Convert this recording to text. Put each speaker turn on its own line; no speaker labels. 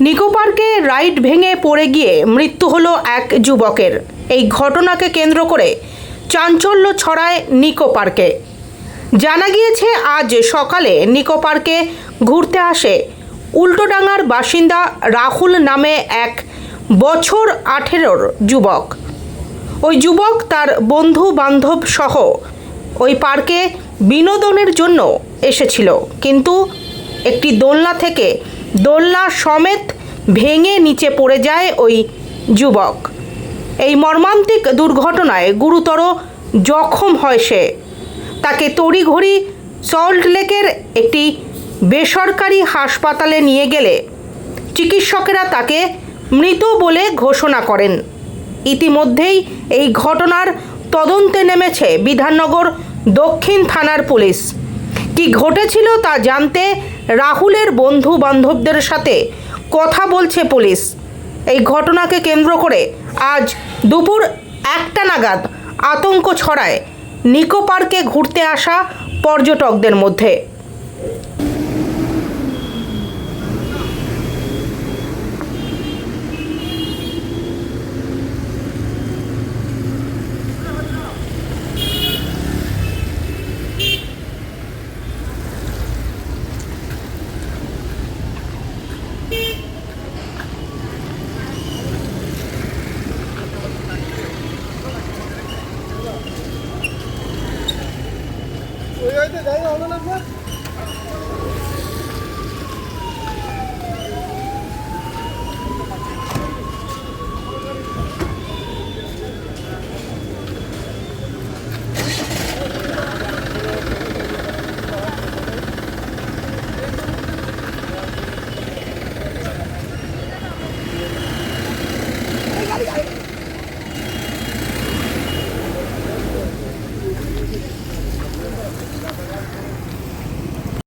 নিকো পার্কে রাইড ভেঙে পড়ে গিয়ে মৃত্যু হলো এক যুবকের। এই ঘটনাকে কেন্দ্র করে চাঞ্চল্য ছড়ায় নিকো পার্কে। জানা গিয়েছে, আজ সকালে নিকো পার্কে ঘুরতে আসে উল্টোডাঙ্গার বাসিন্দা রাহুল নামে এক বছর আঠেরোর যুবক। ওই যুবক তার বন্ধু বান্ধব সহ ওই পার্কে বিনোদনের জন্য এসেছিল। কিন্তু একটি দোলনা থেকে দোলনা সমেত ভেঙে নিচে পড়ে যায় ওই যুবক। এই মর্মান্তিক দুর্ঘটনায় গুরুতর জখম হয় সে। তাকে তড়িঘড়ি সল্টলেকের একটি বেসরকারি হাসপাতালে নিয়ে গেলে চিকিৎসকেরা তাকে মৃত বলে ঘোষণা করেন। ইতিমধ্যেই এই ঘটনার তদন্তে নেমেছে বিধাননগর দক্ষিণ থানার পুলিশ। কি ঘটেছিল তা জানতে রাহুলের বন্ধু বান্ধবদের সাথে কথা বলছে পুলিশ। এই ঘটনাকে কেন্দ্র করে আজ দুপুর একটা নাগাদ আতঙ্ক ছড়ায় নিকো পার্কে ঘুরতে আসা পর্যটকদের মধ্যে।
ওই হয়তো যাই হলো না?